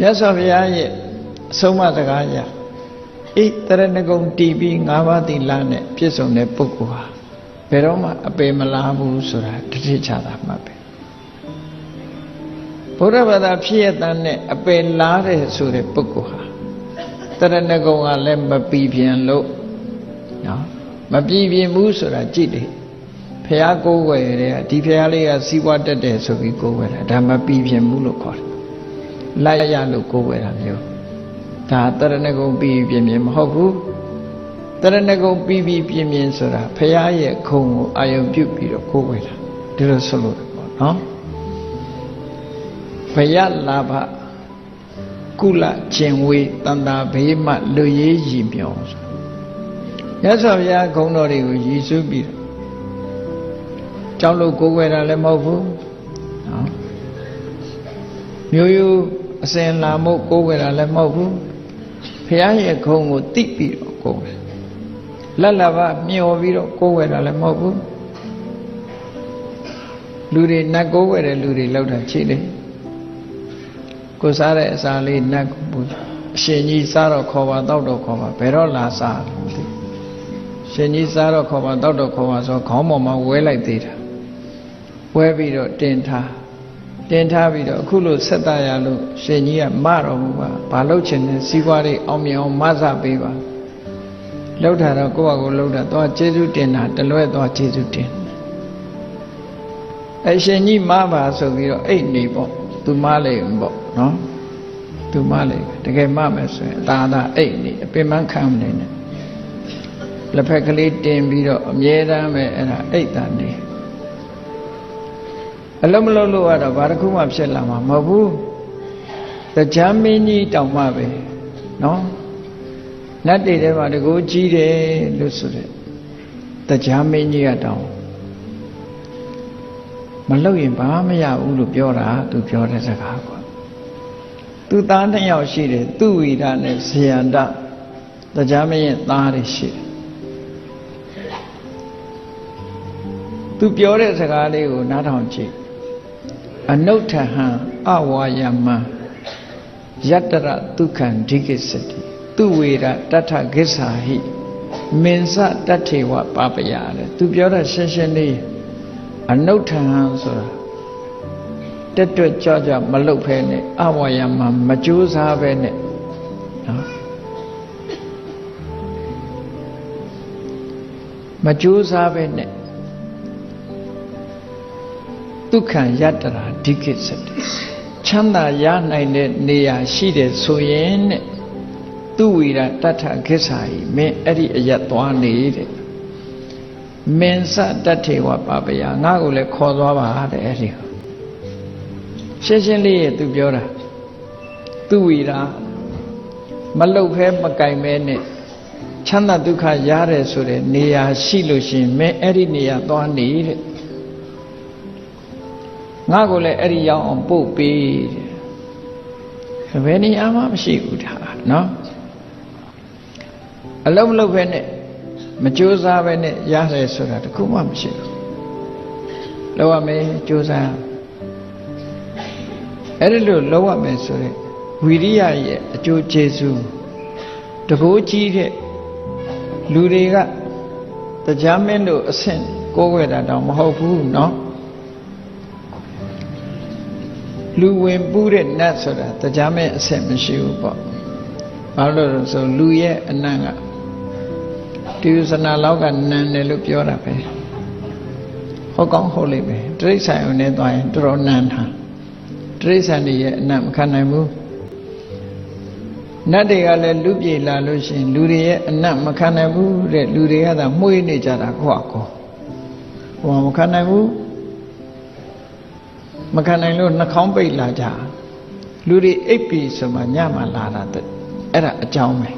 မြတ်စွာဘုရားရဲ့အဆုံးအမစကားအရဣတရဏဂုံတီးပြီး၅ပါးသီလနဲ့ပြည့်စုံတဲ့ပုဂ္ဂိုလ်ဟာဘယ်တော့မှအပေမလားဘူးဆိုတာတတိချတာမှတ်ပဲဘုရားဘာသာဖြစ်ရတဲ့နဲ့အပေလားတဲ့ဆိုတဲ့ပုဂ္ဂိုလ်ဟာတရဏဂုံကလည်းမပီပြင်လို့နော်မပီပြင်ဘူးဆိုတာကြည့်တယ်ဖះကိုးွယ်တဲ့ဒီဖះလေးကစီးပွားတက်တယ်ဆိုပြီးကိုးွယ်တာဒါမပီပြင်ဘူးလို့ခေါ်တယ် လိုက်ရလို့ကိုးွယ်တာမျိုးဒါတရဏဂုံပြီးပြင်းပြင်းမဟုတ်ဘူးတရဏဂုံပြီးပြီးပြင်းပြင်းဆိုတာဖရာရဲ့ခုံကိုအာယုံပြုတ်ပြီးတော့ကိုးွယ်တာဒီလိုဆိုလို့ပေါ့နော်ဘယလာဘကုလကျင်ဝေတန်တာဘေးမှလူရေးရည်မြော်ဆိုရသော်ဘုရားခုံတော်တွေကိုရည်စူးပြီးတော့ကြောက်လို့ကိုးွယ်တာလည်းမဟုတ်ဘူးနော်မျိုးရိုး အစင်လာမို့ကိုးဝယ်တာလည်းမဟုတ်ဘူးဖះရဲ့ခုံကိုတိပြီးတော့ကိုးဝယ်လက်လာပါမျောပြီးတော့ကိုးဝယ်တာလည်းမဟုတ်ဘူးလူတွေနတ်ကိုးဝယ်တဲ့လူတွေလောက်တာချိတယ်ကိုစားတဲ့အစာလေးနတ်ကိုပူအရှင်ကြီးစားတော့ခေါ်ပါတောက်တော့ခေါ်ပါဘယ်တော့လာစားလဲမသိရှင်ကြီးစားတော့ခေါ်ပါတောက်တော့ခေါ်ပါဆိုခေါင်းပေါ်မှာဝဲလိုက်သေးတာဝဲပြီးတော့တင်ထား တင်ထားပြီးတော့အခုလို့ဆက်တရလို့ရှင်ကြီးကမတော်မူပါဘာလို့ချင်လဲစီးပွားရေးအောင်မြင်အောင်မဆပေးပါလောက်တာတော့ကိုယ့်ဟာကိုယ်လောက်တာသွားကျေးဇူးတင်တာတလွဲသွားကျေးဇူးတင်အရှင်ကြီးမပါဆိုပြီးတော့အိတ်နေပေါ့သူမလေးပေါ့နော်သူမလေးတကယ်မမယ်ဆိုရင်ဒါသာအိတ်နေအပင်မခံမနေနဲ့လက်ဖက်ကလေးတင်ပြီးတော့အမြဲတမ်းပဲအဲ့ဒါအိတ်တန်နေ အလုံးမလုံးလို့ကတော့ဘာတစ်ခုမှဖြစ်လာမှာမဟုတ်ဘူးတရားမင်းကြီးတောင်မှပဲနော်နတ်တွေထဲမှာတကူကြီးတယ်လို့ဆိုတဲ့တရားမင်းကြီးကတောင်မလုပ်ရင်ဘာမရဘူးလို့ပြောတာသူပြောတဲ့စကားပေါ့သူသားနှစ်ယောက်ရှိတယ်သူဝိဒနဲ့ဇယန္တတရားမင်းရဲ့သားတွေရှိတယ်သူပြောတဲ့စကားလေးကိုနားထောင်ကြည့် အနုထဟံအဝါယမံယတရဒုက္ခံဒိကိစတိသူဝေရတထကိစ္ဆာဟိမင်္စတထေဝပပယတဲ့သူပြောတာရှင်းရှင်းလေးအနုထဟံဆိုတာတက်တွက်ကြကြမလုတ်ဖဲနဲ့အဝါယမံမကြိုးစားပဲနဲ့နော်မကြိုးစားပဲနဲ့ ဒုက္ခံယတ္တရာဒိကိစတိချမ်းသာရနိုင်တဲ့နေရာရှိတယ်ဆိုရင်တဲ့သူဝိရတထခိစ္ဆာယိမင်းအဲ့ဒီအရက်သွားနေတဲ့မင်းစတထေဝပပယငါ့ကိုလည်းခေါ်သွားပါတဲ့အဲ့ဒီရှင်းရှင်းလေးရဲ့သူပြောတာသူဝိရာမလုတ်ဖဲမကင်မဲနဲ့ချမ်းသာဒုက္ခရတယ်ဆိုတဲ့နေရာရှိလို့ရှိရင်မင်းအဲ့ဒီနေရာသွားနေတဲ့ ငါကိုလည်းအဲ့ဒီရောက်အောင်ပို့ပေးတဲ့ဘယ်နေရာမှမရှိဘူးဒါနော်အလုံးမလုံးပဲနဲ့မကြိုးစားပဲနဲ့ရတယ်ဆိုတာတခုမှမရှိဘူးလောက်ရမယ်ကြိုးစားအဲ့ဒီလိုလောက်ရမယ်ဆိုတဲ့ဝီရိယရဲ့အကျိုးကျေးဇူးတကိုးကြီးတဲ့လူတွေကတရားမင်းတို့အဆင့်ကိုးဝဲတာတောင်မဟုတ်ဘူးเนาะ လူဝင်ပူးတဲ့နတ်ဆိုတာတရားမဲ့အဆက်မရှိဘူးပေါ့ဘာလို့လဲဆိုလူရဲ့အနံ့ကတိယစနာလောက်ကနန်းတယ်လို့ပြောတာပဲဟုတ်ကောင်းဟုတ်လိမ့်မယ်တိရစ္ဆာန်ဝင်နေသွားရင်တော်တော်နန်းတာတိရစ္ဆာန်တွေရဲ့အနံ့မခံနိုင်ဘူးနတ်တွေကလည်းလူပြေလာလို့ရှိရင်လူတွေရဲ့အနံ့မခံနိုင်ဘူးတဲ့လူတွေကသာမှုေးနေကြတာကိုယ့်အကောဟိုမခံနိုင်ဘူး မခံနိုင်လို့နှာခေါင်းပိတ်လာကြလူတွေအိပ်ပြီဆိုမှညမှလာတာတဲ့အဲ့ဒါအကြောင်းပဲ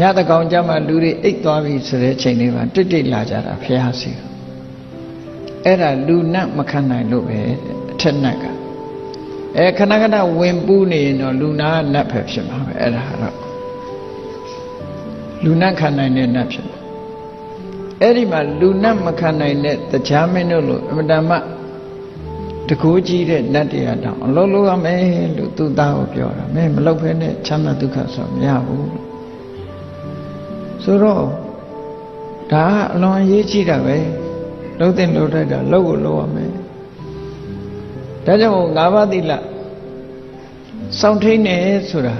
ညတကောင်ကြမှာလူတွေအိပ်သွားပြီဆိုတဲ့အချိန်လေးမှာတိတ်တိတ်လာကြတာဖះစီအဲ့ဒါလူနတ်မခံနိုင်လို့ပဲအထက်နတ်ကအဲခဏခဏဝင်ပူးနေရင်တော့လူနာကနတ်ပဲဖြစ်မှာပဲအဲ့ဒါတော့လူနတ်ခံနိုင်တဲ့နတ်ဖြစ်မှာအဲ့ဒီမှာလူနတ်မခံနိုင်တဲ့တရားမင်းတို့လို့အမတမ တကူကြီးတဲ့နတ်တရားတောင်အလုံးလုံးရမယ်လို့သူသားကိုပြောတာမင်းမလုပ်ဖဲနဲ့ချမ်းသာဒုက္ခဆိုမရဘူးဆိုတော့ဒါကအလွန်အရေးကြီးတာပဲလုံးတဲ့လုံးထိုက်တာလုံးကိုလုံးရမယ်ဒါကြောင့်ငါးပါးသီလစောင့်ထိန်နေဆိုတာ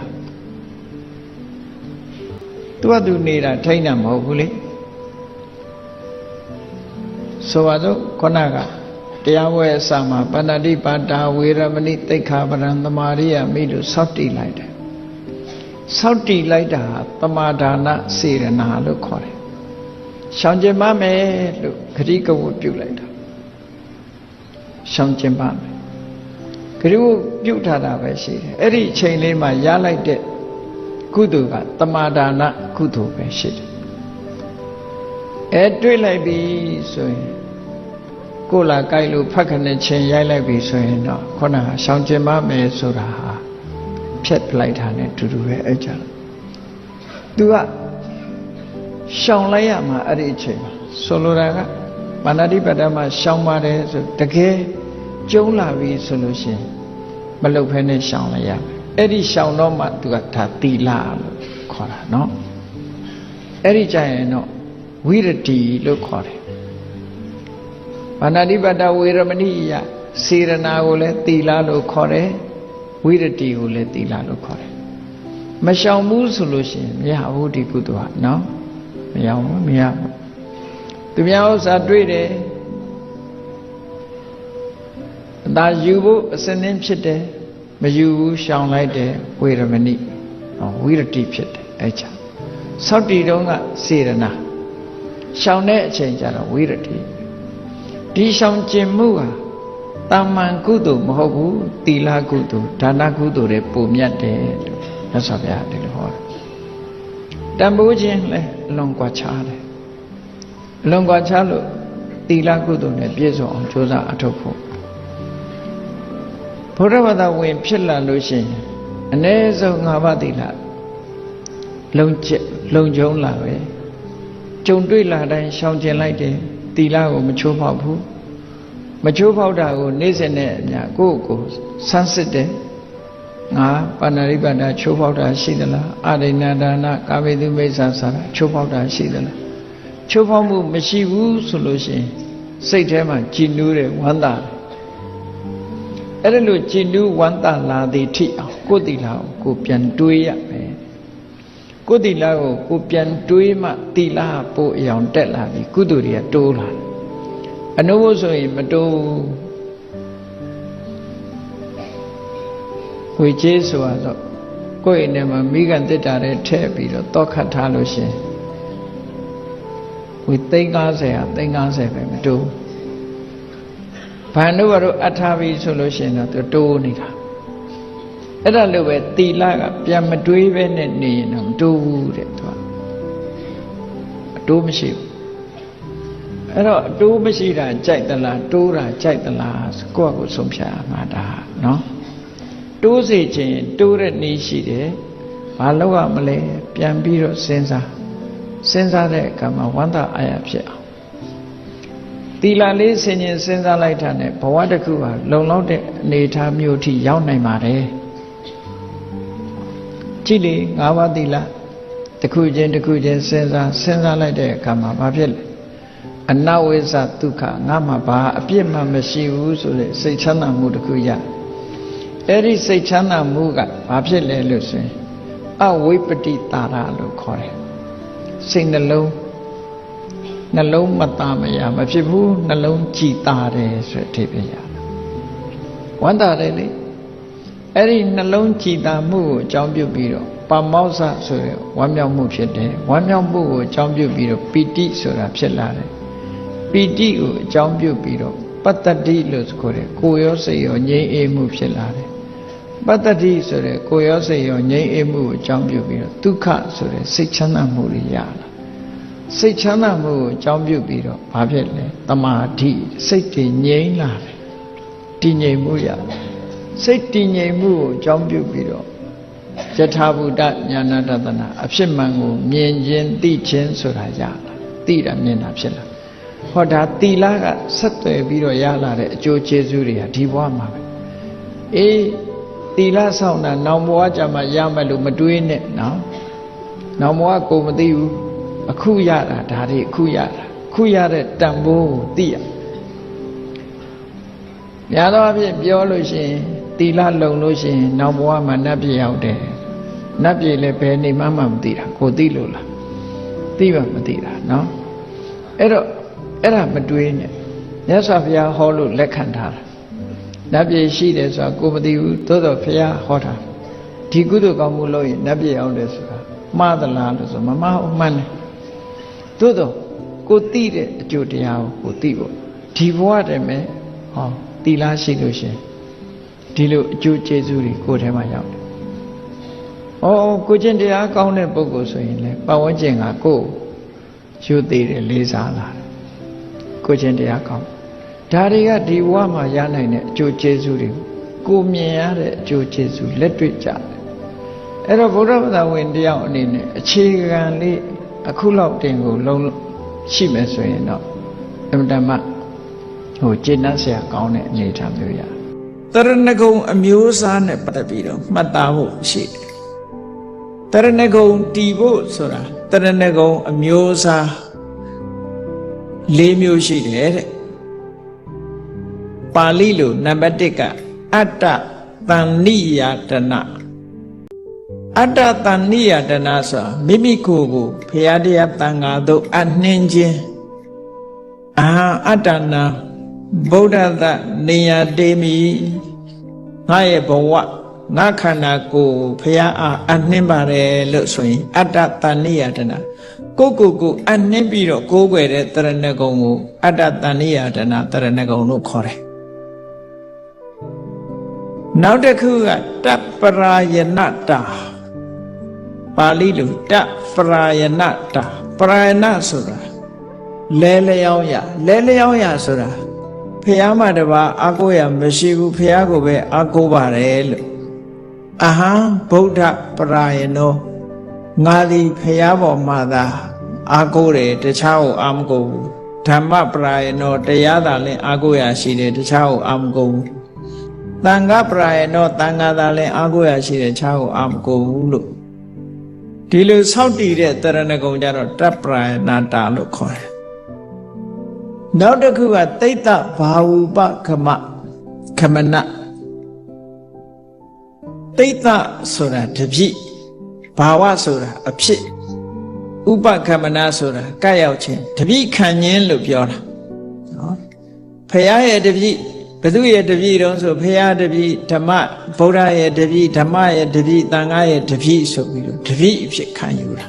သူကသူနေတာထိန်တာမဟုတ်ဘူးလေဆိုပါတော့ခုနက တရားဝဲအစမှာပဏ္ဏတိပါတာဝေရမဏိတိခာပရံသမာရိယမိလို့စောင့်တည်လိုက်တယ်စောင့်တည်လိုက်တာသမာဒါနစေရနာလို့ခေါ်တယ်ရှောင်ကျင်ပါမယ်လို့ခရီးကဝတ်ပြုလိုက်တာရှောင်ကျင်ပါမယ်ခရီးဝတ်ပြုထားတာပဲရှိတယ်အဲ့ဒီအချိန်လေးမှာရလိုက်တဲ့ကုသိုလ်ကသမာဒါနကုသိုလ်ပဲရှိတယ်အဲတွေ့လိုက်ပြီဆိုရင် ကိုလာကြိုက်လို့ဖတ်ခနဲ့ချင်းရိုက်လိုက်ပြီဆိုရင်တော့ခုနကရှောင်ကျင်ပါမယ်ဆိုတာဟာဖြတ်ပလိုက်တာနဲ့တူတူပဲအဲ့ကြတော့ तू ကရှောင်လိုက်ရမှာအဲ့ဒီအချိန်မှာဆိုလိုတာကမာနတိပတ္တမှာရှောင်ပါတယ်ဆိုတကယ်ကျုံလာပြီဆိုလို့ရှိရင်မလုတ်ဖဲနဲ့ရှောင်လိုက်ရမယ်အဲ့ဒီရှောင်တော့မှ तू ကဒါတီလာလို့ခေါ်တာเนาะအဲ့ဒီကြရင်တော့ဝိရတိလို့ခေါ်တယ် ဘာဏတိပတ္တဝေရမဏိယစေရနာကိုလည်းသီလလို့ခေါ်တယ်ဝိရတိကိုလည်းသီလလို့ခေါ်တယ်မရှောင်ဘူးဆိုလို့ရှိရင်မရဘူးဒီကုသိုလ်ဟာနော်မရဘူးမရဘူးသူများဥစ္စာတွေ့တယ်အသာယူဖို့အစင်းင်းဖြစ်တယ်မယူဘူးရှောင်လိုက်တယ်ဝေရမဏိဝိရတိဖြစ်တယ်အဲ့ချာစောက်တီတုံးကစေရနာရှောင်တဲ့အချိန်ကျတော့ဝိရတိ ဒီရှောင်ကျင်မှုဟာတာမန်ကုသိုလ်မဟုတ်ဘူးသီလကုသိုလ်ဒါနကုသိုလ်တွေပုံမြတ်တယ်လို့မြတ်စွာဘုရားဒီလိုဟောတယ်တန်ဖိုးခြင်းလည်းအလွန်ကွာခြားတယ်အလွန်ကွာခြားလို့သီလကုသိုလ်နဲ့ပြည့်စုံအောင်ကြိုးစားအထောက်ဖို့ဘုရားဘာသာဝင်ဖြစ်လာလို့ရှိရင်အ ਨੇ ဆုံး၅ပါးသီလလုံချက်လုံခြုံလာပဲကြုံတွေ့လာတိုင်းရှောင်ကျင်လိုက်တယ် သီလကိုမချိုးဖောက်ဘူးမချိုးဖောက်တာကိုနေ့စဉ်နဲ့အများကိုယ့်ကိုဆန်းစစ်တယ်ငါပါဏာရိပတ္တချိုးဖောက်တာရှိသလားအာရိဏဒါနကာမေတုမိစ္ဆာစာချိုးဖောက်တာရှိသလားချိုးဖောက်မှုမရှိဘူးဆိုလို့ရှိရင်စိတ်ထဲမှာကြည်နူးတယ်ဝမ်းသာတယ်အဲ့ဒါလို့ကြည်နူးဝမ်းသာလာသည်ထိအောင်ကိုယ်တိလာကိုကိုပြန်တွေးရမယ် ကိုယ်တိလာကိုကိုပြန်တွေးမှတိလာပို့အယောင်တက်လာပြီကုသိုလ်တွေကတိုးလာတယ်အနုဘုဆိုရင်မတိုးဝေကျေးဆိုတော့ကိုယ့်အိမ်ထဲမှာမိကန်တစ်တာတွေထည့်ပြီးတော့တောက်ခတ်ထားလို့ရှင်ဝေသိန်း90ဟာသိန်း90ပဲမတိုးဘာလို့ကတော့အထားပြီဆိုလို့ရှင်တော့သူတိုးနေတာ အဲ့ဒါလို့ပဲတီလာကပြန်မတွေးပဲနဲ့နေရင်တော့မတိုးဘူးတဲ့သူကအတိုးမရှိဘူးအဲ့တော့အတိုးမရှိတာကြိုက်သလားတိုးတာကြိုက်သလားကိုယ့်အကိုဆုံးဖြတ်ရမှာဒါနော်တိုးစေခြင်းတိုးတဲ့နည်းရှိတယ်ဘာလို့ရမလဲပြန်ပြီးတော့စဉ်းစားစဉ်းစားတဲ့အခါမှာဝမ်းသာအာရဖြစ်အောင်တီလာလေးဆင်ញင်စဉ်းစားလိုက်တာနဲ့ဘဝတစ်ခုဟာလုံလောက်တဲ့အနေအထားမျိုးထိရောက်နိုင်ပါတယ် ကြည့်လေငါးပါးတီလာတစ်ခုချင်းတစ်ခုချင်းစဉ်းစားစဉ်းစားလိုက်တဲ့အခါမှာဘာဖြစ်လဲအနဝိဇ္ဇဒုက္ခငါမှဘာအပြစ်မှမရှိဘူးဆိုတဲ့စိတ်ချမ်းသာမှုတစ်ခုရအဲ့ဒီစိတ်ချမ်းသာမှုကဘာဖြစ်လဲလို့ဆိုရင်အဝိပတိတာရလို့ခေါ်တယ်စိတ်နှလုံးနှလုံးမသားမရမဖြစ်ဘူးနှလုံးကြည်တာတယ်ဆိုတဲ့အဓိပ္ပာယ်ရဝမ်းသာတယ်လေ အဲ့ဒီနှလုံးကြည်တာမှုကိုအကြောင်းပြုပြီးတော့ပါမောဇ္ဇဆိုတဲ့ဝမ်းမြောက်မှုဖြစ်တယ်ဝမ်းမြောက်မှုကိုအကြောင်းပြုပြီးတော့ပီတိဆိုတာဖြစ်လာတယ်ပီတိကိုအကြောင်းပြုပြီးတော့ပတ္တတိလို့ဆိုတဲ့ကိုယ်ရောစိတ်ရောငြိမ်းအေးမှုဖြစ်လာတယ်ပတ္တတိဆိုတဲ့ကိုယ်ရောစိတ်ရောငြိမ်းအေးမှုကိုအကြောင်းပြုပြီးတော့ဒုက္ခဆိုတဲ့စိတ်ချမ်းသာမှုတွေရလာစိတ်ချမ်းသာမှုကိုအကြောင်းပြုပြီးတော့ဘာဖြစ်လဲတမာတိစိတ်တည်ငြိမ်းလာတယ်တည်ငြိမ်မှုရ စိတ်တည်ငြိမ်မှုကိုအကြောင်းပြုပြီးတော့ယထာဘူတညာနာတသနာအဖြစ်မှန်ကိုမြင်ခြင်းသိခြင်းဆိုတာရလာသိတာမြင်တာဖြစ်လာဟောဒါတီလာကဆက်သွယ်ပြီးတော့ရလာတဲ့အကျိုးကျေးဇူးတွေဟာဒီဘဝမှာပဲအေးတီလာဆောင်တာနောင်ဘဝကြမှာရမယ်လို့မတွေးနဲ့နော်နောင်ဘဝကိုမသိဘူးအခုရတာဒါတွေအခုရတာအခုရတဲ့တန်ဖိုးကိုသိရများသောအားဖြင့်ပြောလို့ရှိရင် တီလာလုံလို့ရှိရင်နောင်ဘဝမှာနတ်ပြည်ရောက်တယ်နတ်ပြည်လည်းဘယ်နေမှမှမသိတာကိုသိလို့လားသိမှမသိတာနော်အဲ့တော့အဲ့ဒါမတွေးနဲ့မြတ်စွာဘုရားဟောလို့လက်ခံထားတာနတ်ပြည်ရှိတယ်ဆိုတာကိုမသိဘူးသို့တော့ဘုရားဟောတာဒီကုသိုလ်ကောင်းမှုလုပ်ရင်နတ်ပြည်ရောက်တယ်ဆိုတာမှားသလားလို့ဆိုမမှားဘူးမှန်တယ်သို့တော့ကိုသိတဲ့အကျိုးတရားကိုကိုသိဖို့ဒီဘဝတည်းမဲ့ဟောတီလားရှိလို့ရှင် ဒီလိုအကျိုးကျေးဇူးတွေကိုယ်ထဲမှာရောက်တယ်။ဩကိုကျင့်တရားကောင်းတဲ့ပုဂ္ဂိုလ်ဆိုရင်လေပတ်ဝန်းကျင်ကကိုယ်ယူသေးတယ်လေးစားလာတယ်။ကိုကျင့်တရားကောင်းဒါတွေကဒီဘဝမှာရနိုင်တဲ့အကျိုးကျေးဇူးတွေကိုမြင်ရတဲ့အကျိုးကျေးဇူးလက်တွေ့ကြတယ်။အဲ့တော့ဗုဒ္ဓဘာသာဝင်တယောက်အနေနဲ့အခြေခံလေးအခုလောက်တင်ကိုလုံးရှိမယ်ဆိုရင်တော့အမှန်တမ်းဟိုကျေနပ်စရာကောင်းတဲ့အနေအထားမျိုးရတ ရဏဂုံအမျိုးအစားနဲ့ပတ်သက်ပြီးတော့မှတ်သားဖို့ရှိတယ်တရဏဂုံတီဖို့ဆိုတာတရဏဂုံအမျိုးအစား၄မျိုးရှိတယ်တဲ့ပါဠိလိုနံပါတ်1ကအတ္တတန်နိယတနာအတ္တတန်နိယတနာဆိုတာမိမိကိုယ်ကိုဖရာတရားတန်ခါတို့အနှင်းခြင်းအာအတ္တနာဗုဒ္ဓသနေယတေမီ ငါရဲ့ဘဝငါခန္ဓာကိုယ်ဖရာအားအနှင်းပါတယ်လို့ဆိုရင် အတ္တတန်နိယတနာကိုကိုကိုအနှင်းပြီးတော့ကိုးကွယ်တဲ့တရဏဂုံကိုအတ္တတန်နိယတနာတရဏဂုံလို့ခေါ်တယ်နောက်တစ်ခုကတပ္ပရာယနတာပါဠိလိုတပ္ပရာယနတာပရာယနဆိုတာလဲလျောင်းရလဲလျောင်းရဆိုတာ ဖះမတပါအာကိုရမရှိဘူးဖះကိုပဲအာကိုပါတယ်လို့အဟံဗုဒ္ဓပရာယနောငါသည်ဖះပေါ်မှာသာအာကိုတယ်တခြားကိုအာမကိုဘူးဓမ္မပရာယနောတရားသာလဲအာကိုရရှိတယ်တခြားကိုအာမကိုဘူးတန်ခပရာယနောတန်ခါသာလဲအာကိုရရှိတယ်တခြားကိုအာမကိုဘူးလို့ဒီလိုစောင့်တည်တဲ့တရဏဂုံကြတော့တပ္ပရာယနာတာလို့ခေါ်တယ် နောက်တစ်ခုကတိတ်တဘာဝုပခမခမနတိတ်တဆိုတာတပြည့်ဘာဝဆိုတာအဖြစ်ဥပခမနဆိုတာကပ်ရောက်ခြင်းတပြည့်ခံခြင်းလို့ပြောတာနော်ဖရာရဲ့တပြည့်ဘသူရဲ့တပြည့်တုံးဆိုဖရာတပြည့်ဓမ္မဗုဒ္ဓရဲ့တပြည့်ဓမ္မရဲ့တပြည့်သံဃာရဲ့တပြည့်ဆိုပြီးတော့တပြည့်အဖြစ်ခံယူတာ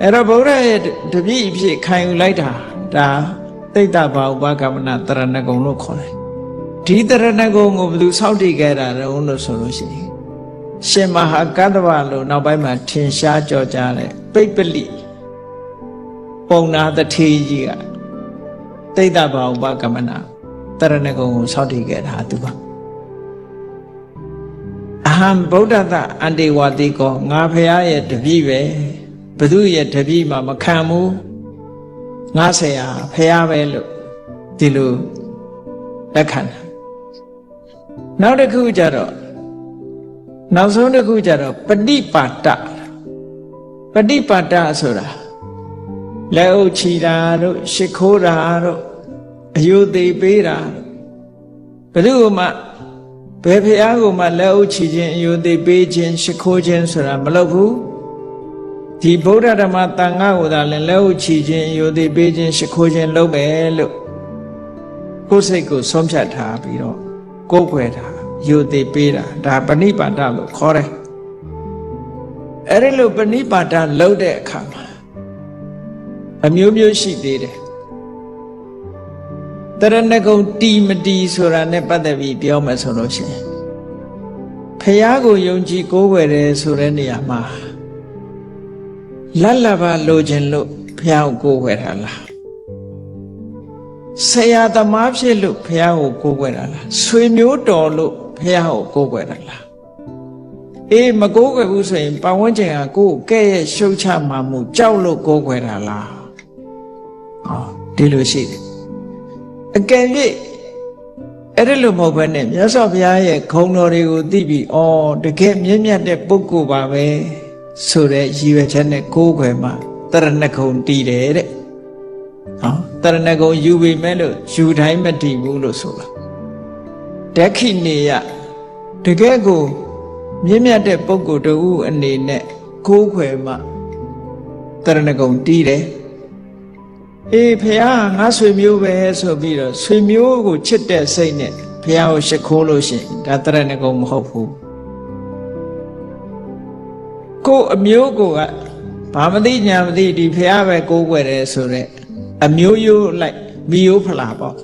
အဲ့တော့ဗုဒ္ဓရဲ့တပြည့်အဖြစ်ခံယူလိုက်တာ ဒါတိတ်တဘာဥပကမနာတရဏဂုံလို့ခေါ်တယ်ဒီတရဏဂုံကိုဘယ်သူစောင့်တည်ခဲ့တာလဲလို့ဆိုလို့ရှိရင်ရှင်မဟာကတ္တဗလို့နောက်ပိုင်းမှာထင်ရှားကြော်ကြားတဲ့ပိပလိပုံနာတထေကြီးကတိတ်တဘာဥပကမနာတရဏဂုံကိုစောင့်တည်ခဲ့တာသူပါအဟံဗုဒ္ဓတအန္တေဝတိကောငါဖရာရဲ့တပည့်ပဲဘသူရဲ့တပည့်မှမခံဘူး ငါဆရာဖះပဲလို့ဒီလိုလက်ခံတာနောက်တစ်ခုကျတော့နောက်ဆုံးတစ်ခုကျတော့ပฏิပါတပฏิပါတဆိုတာလက်အုပ်ချီတာတို့ရှ िख ိုးတာတို့အယုသိပေးတာဘယ်သူမှဘယ်ဖះကိုမှလက်အုပ်ချီခြင်းအယုသိပေးခြင်းရှ िख ိုးခြင်းဆိုတာမလုပ်ဘူး ဒီဗုဒ္ဓဓမ္မတန်ခါကိုသာလည်းလက်ဥချီခြင်းယိုသိပေးခြင်းရှိခိုးခြင်းလုပ်မယ်လို့ကိုယ်စိတ်ကိုဆုံးဖြတ်ထားပြီးတော့ကိုယ်ွယ်တာယိုသိပေးတာဒါပဏိပါဒလို့ခေါ်တယ်အဲ့ဒီလိုပဏိပါဒလုပ်တဲ့အခါမှာအမျိုးမျိုးရှိသေးတယ်တရဏဂုံတီမတီဆိုတာနဲ့ပတ်သက်ပြီးပြောမယ်ဆိုလို့ရှိရင်ဖះကိုယုံကြည်ကိုးကွယ်တယ်ဆိုတဲ့နေရာမှာ လတ်လပါလိုခြင်းလို့ဘုရားကိုကိုးကွယ်တာလားဆရာသမားဖြစ်လို့ဘုရားကိုကိုးကွယ်တာလားဆွေမျိုးတော်လို့ဘုရားကိုကိုးကွယ်တာလားအေးမကိုးကွယ်ဘူးဆိုရင်ပတ်ဝန်းကျင်ကကိုယ်ကဲ့ရဲ့ရှုတ်ချမှမှုကြောက်လို့ကိုးကွယ်တာလားဟောဒဒီလိုရှိတယ်အကယ်၍အဲ့ဒီလိုမဟုတ်ဘဲနဲ့မြတ်စွာဘုရားရဲ့ခုံတော်တွေကိုသိပြီးဩတကယ်မြင့်မြတ်တဲ့ပုဂ္ဂိုလ်ပါပဲ ဆိုတဲ့ရည်ရွယ်ချက်နဲ့ကိုးကွယ်မှတရဏဂုံတည်တယ်တဲ့ဟောတရဏဂုံယူပြီမဲ့လို့ယူတိုင်းမတည်ဘူးလို့ဆိုတာဒက္ခိနေယတကယ်ကိုမြင့်မြတ်တဲ့ပုဂ္ဂိုလ်တူအနေနဲ့ကိုးကွယ်မှတရဏဂုံတည်တယ်အေးဖះငါဆွေမျိုးပဲဆိုပြီးတော့ဆွေမျိုးကိုချစ်တဲ့စိတ်နဲ့ဖះကိုရှ िख ိုးလို့ရှိရင်ဒါတရဏဂုံမဟုတ်ဘူး ကိုယ်အမျိုးကိုကဘာမသိညာမသိဒီဖះပဲကိုးကွယ်တယ်ဆိုတော့အမျိုးရိုးလိုက်မိယိုးဖလာပေါ့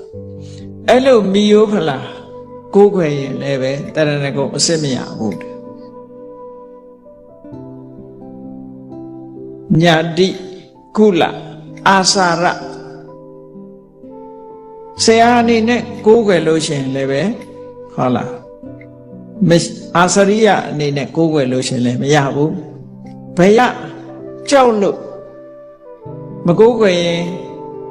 အဲ့လိုမိယိုးဖလာကိုးကွယ်ရင်လည်းပဲတရဏဂုံအစ်စ်မရဘူးညာတိကုလအာစာရဆရာအနေနဲ့ကိုးကွယ်လို့ရှိရင်လည်းပဲဟုတ်လားမအာစရိယအနေနဲ့ကိုးကွယ်လို့ရှိရင်လည်းမရဘူး ဘယ်ရကြောက်လို့မကိုးကွယ်ရင်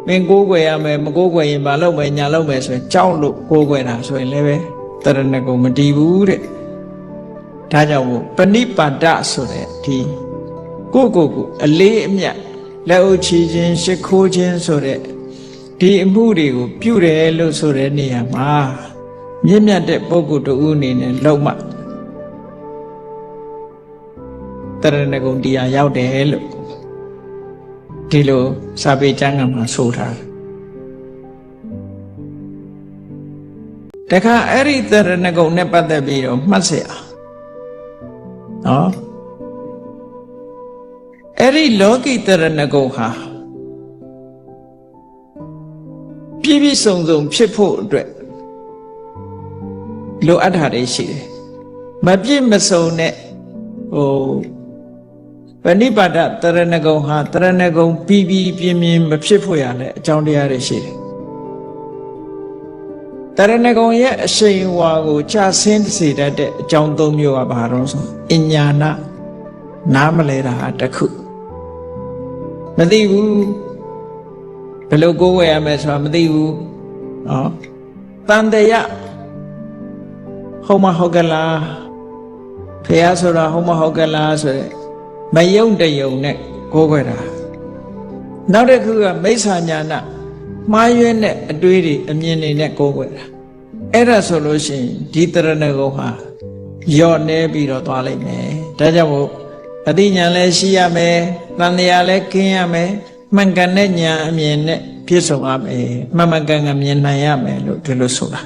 မင်းကိုးကွယ်ရမယ်မကိုးကွယ်ရင်မလုပ်မယ်ညာလုပ်မယ်ဆိုရင်ကြောက်လို့ကိုးကွယ်တာဆိုရင်လည်းပဲတရဏဂုံမတည်ဘူးတဲ့ဒါကြောင့်မို့ပဏိပါဒဆိုတဲ့ဒီကိုယ့်ကိုယ်ကိုအလေးအမြတ်လက်အုပ်ချီခြင်းရှ िख ိုးခြင်းဆိုတဲ့ဒီအမှုတွေကိုပြုတယ်လို့ဆိုတဲ့နေရာမှာမြင့်မြတ်တဲ့ပုဂ္ဂိုလ်တူအနေနဲ့လုံးမ တရဏဂုံတရားရောက်တယ်လို့ဒီလိုစာပေကျမ်းကမှာဆိုထားတယ်တခါအဲ့ဒီတရဏဂုံနဲ့ပတ်သက်ပြီးတော့မှတ်စရာနော်အဲ့ဒီလောကီတရဏဂုံဟာပြည့်ပြည့်စုံစုံဖြစ်ဖို့အတွက်လိုအပ်တာတွေရှိတယ်မပြည့်မစုံတဲ့ဟို ပဏိပါဒတရဏဂုံဟာတရဏဂုံပြီးပြီးပြင်းပြင်းမဖြစ်ဖို့ရတဲ့အကြောင်းတရားတွေရှိတယ်တရဏဂုံရဲ့အရှိန်ဝါကိုခြာဆင်းစေတတ်တဲ့အကြောင်းသုံးမျိုးကဘာလို့ဆိုအညာနာနားမလဲတာတစ်ခုမသိဘူးဘယ်လိုကိုးဝယ်ရမယ်ဆိုတာမသိဘူးနော်တန်တရာဟုတ်မဟုတ်ကလားဖះဆိုတာဟုတ်မဟုတ်ကလားဆိုတဲ့ မယုံတယုံနဲ့ကိုးကွယ်တာနောက်တစ်ခုကမိစ္ဆာညာနာမှားရွဲ့တဲ့အတွေးတွေအမြင်တွေနဲ့ကိုးကွယ်တာအဲ့ဒါဆိုလို့ရှိရင်ဒီတရဏဂုံဟာယော့နေပြီးတော့သွားလိမ့်မယ်ဒါကြောင့်မို့အသိဉာဏ်လည်းရှိရမယ်တန်တရားလည်းခင်းရမယ်မှန်ကန်တဲ့ဉာဏ်အမြင်နဲ့ပြည့်စုံရမယ်မှန်မှန်ကန်ကန်မြင်နိုင်ရမယ်လို့ဒီလိုဆိုတာ